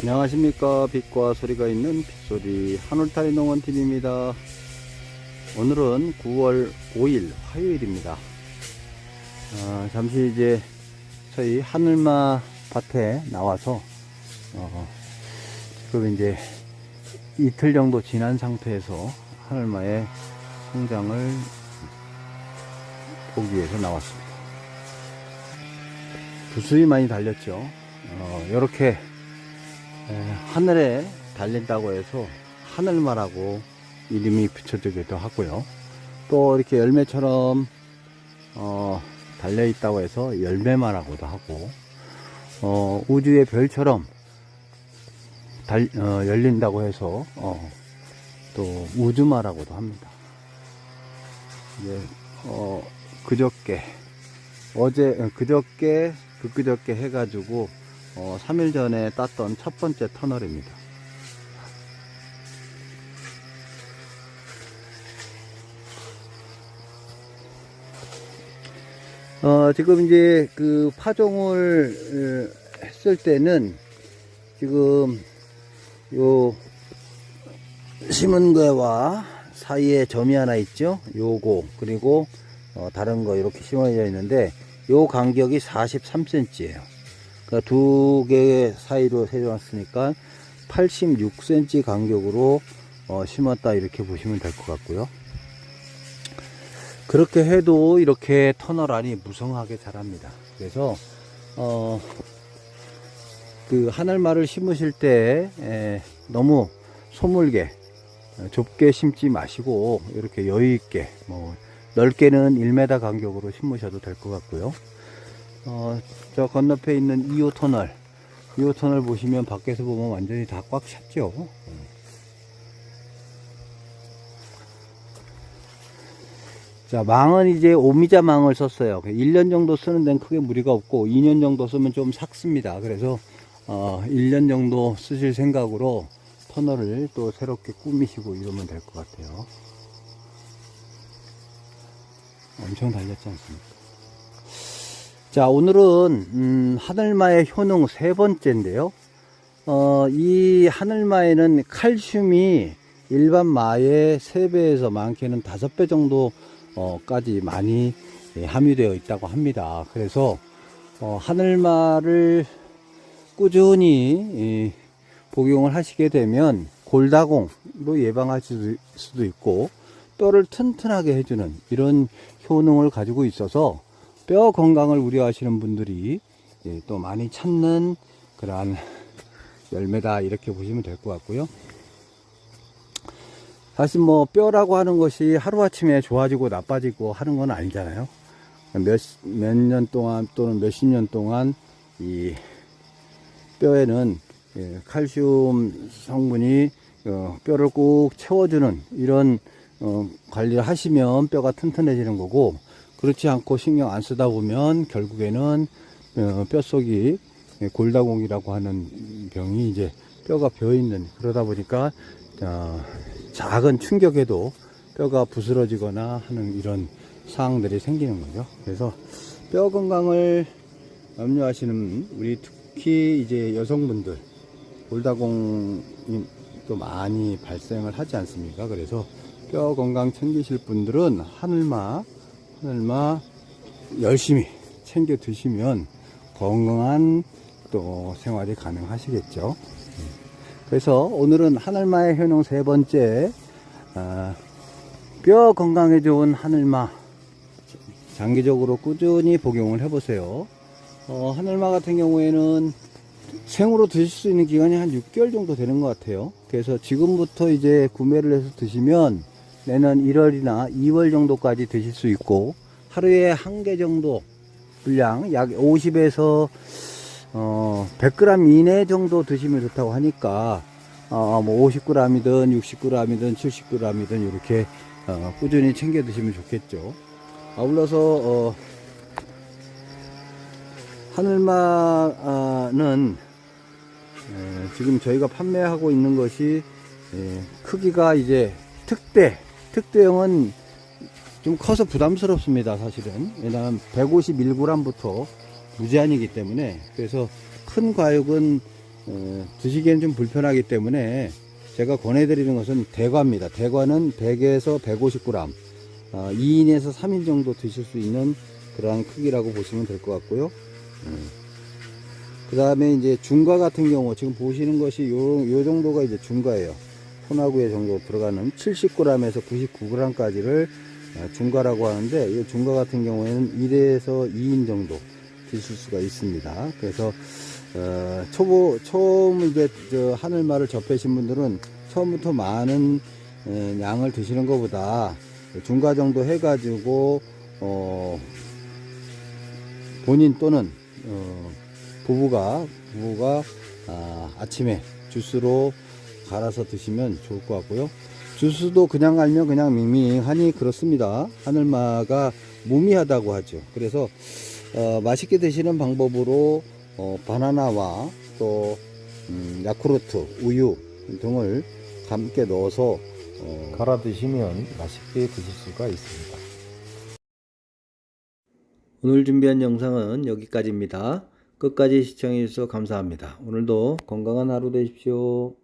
안녕하십니까. 빛과 소리가 있는 빗소리 한울타리 농원TV입니다. 오늘은 9월 5일 화요일입니다. 어, 잠시 이제 저희 하늘마 밭에 나와서 어, 지금 이제 이틀 정도 지난 상태에서 하늘마의 성장을 보기 위해서 나왔습니다. 부수히 많이 달렸죠. 어, 이렇게 에, 하늘에 달린다고 해서 하늘마라고 이름이 붙여지기도 하고요. 또 이렇게 열매처럼 어, 달려 있다고 해서 열매마라고도 하고 어, 우주의 별처럼 달, 어, 열린다고 해서 어, 또 우주마라고도 합니다. 이제 어, 그저께 어제 어, 그저께 그그저께 해가지고 어, 3일 전에 땄던 첫 번째 터널입니다. 어, 지금 이제 그 파종을 어, 했을 때는 지금 요 심은 거와 사이에 점이 하나 있죠. 요거 그리고 어, 다른 거 이렇게 심어져 있는데 요 간격이 43cm예요. 그러니까 두 개 사이로 세워놨으니까 86cm 간격으로 어, 심었다 이렇게 보시면 될 것 같고요. 그렇게 해도 이렇게 터널 안이 무성하게 자랍니다. 그래서 어, 그 하늘말을 심으실 때 에, 너무 소물게 어, 좁게 심지 마시고 이렇게 여유 있게 뭐 넓게는 1m 간격으로 심으셔도 될 것 같고요. 어, 저 건너편에 있는 2호 터널 2호 터널 보시면 밖에서 보면 완전히 다 꽉 찼죠. 자, 망은 이제 오미자 망을 썼어요. 1년 정도 쓰는 데는 크게 무리가 없고, 2년 정도 쓰면 좀 삭습니다. 그래서, 어, 1년 정도 쓰실 생각으로 터널을 또 새롭게 꾸미시고 이러면 될 것 같아요. 엄청 달렸지 않습니까? 자, 오늘은, 음, 하늘마의 효능 세 번째인데요. 어, 이 하늘마에는 칼슘이 일반 마의 3배에서 많게는 5배 정도 어, 까지 많이 예, 함유되어 있다고 합니다. 그래서 어, 하늘말을 꾸준히 예, 복용을 하시게 되면 골다공도 예방할 수도 있고 뼈를 튼튼하게 해주는 이런 효능을 가지고 있어서 뼈 건강을 우려하시는 분들이 예, 또 많이 찾는 그러한 열매다 이렇게 보시면 될 것 같고요. 사실 뭐 뼈라고 하는 것이 하루아침에 좋아지고 나빠지고 하는 건 아니잖아요. 몇, 몇 년 동안 또는 몇십 년 동안 이 뼈에는 예, 칼슘 성분이 어, 뼈를 꼭 채워주는 이런 어, 관리를 하시면 뼈가 튼튼해지는 거고 그렇지 않고 신경 안 쓰다 보면 결국에는 어, 뼛속이 골다공이라고 하는 병이 이제 뼈가 베어 있는 그러다 보니까 어, 작은 충격에도 뼈가 부스러지거나 하는 이런 사항들이 생기는 거죠. 그래서 뼈 건강을 염려하시는 우리 특히 이제 여성분들 골다공이 또 많이 발생을 하지 않습니까? 그래서 뼈 건강 챙기실 분들은 하늘마 하늘마 열심히 챙겨 드시면 건강한 또 생활이 가능하시겠죠. 그래서 오늘은 하늘마의 효능 세 번째 아, 뼈 건강에 좋은 하늘마 장기적으로 꾸준히 복용을 해보세요. 어, 하늘마 같은 경우에는 생으로 드실 수 있는 기간이 한 6개월 정도 되는 것 같아요. 그래서 지금부터 이제 구매를 해서 드시면 내년 1월이나 2월 정도까지 드실 수 있고 하루에 한 개 정도 분량 약 50에서 어, 100g 이내 정도 드시면 좋다고 하니까, 어, 뭐 50g이든 60g이든 70g이든 이렇게, 어, 꾸준히 챙겨 드시면 좋겠죠. 아울러서, 어, 하늘마는, 에, 지금 저희가 판매하고 있는 것이, 에, 크기가 이제 특대, 특대형은 좀 커서 부담스럽습니다, 사실은. 왜냐하면 151g부터 무제한이기 때문에 그래서 큰 과육은 어, 드시기엔 좀 불편하기 때문에 제가 권해드리는 것은 대과입니다. 대과는 100에서 150g, 어, 2인에서 3인 정도 드실 수 있는 그러한 크기라고 보시면 될 것 같고요. 그 다음에 이제 중과 같은 경우 지금 보시는 것이 요, 요 정도가 이제 중과예요. 소나구에 정도 들어가는 70g에서 99g까지를 어, 중과라고 하는데 이 중과 같은 경우에는 1에서 2인 정도 드실 수가 있습니다. 그래서 어, 초보 처음 이제 저 하늘말을 접하신 분들은 처음부터 많은 에, 양을 드시는 것보다 중과 정도 해가지고 어, 본인 또는 어, 부부가 부부가 아, 아침에 주스로 갈아서 드시면 좋을 것 같고요. 주스도 그냥 알면 그냥 밍밍하니 그렇습니다. 하늘마가 무미하다고 하죠. 그래서 어, 맛있게 드시는 방법으로 어, 바나나와 또 음, 야쿠르트, 우유 등을 함께 넣어서 어, 갈아 드시면 맛있게 드실 수가 있습니다. 오늘 준비한 영상은 여기까지입니다. 끝까지 시청해 주셔서 감사합니다. 오늘도 건강한 하루 되십시오.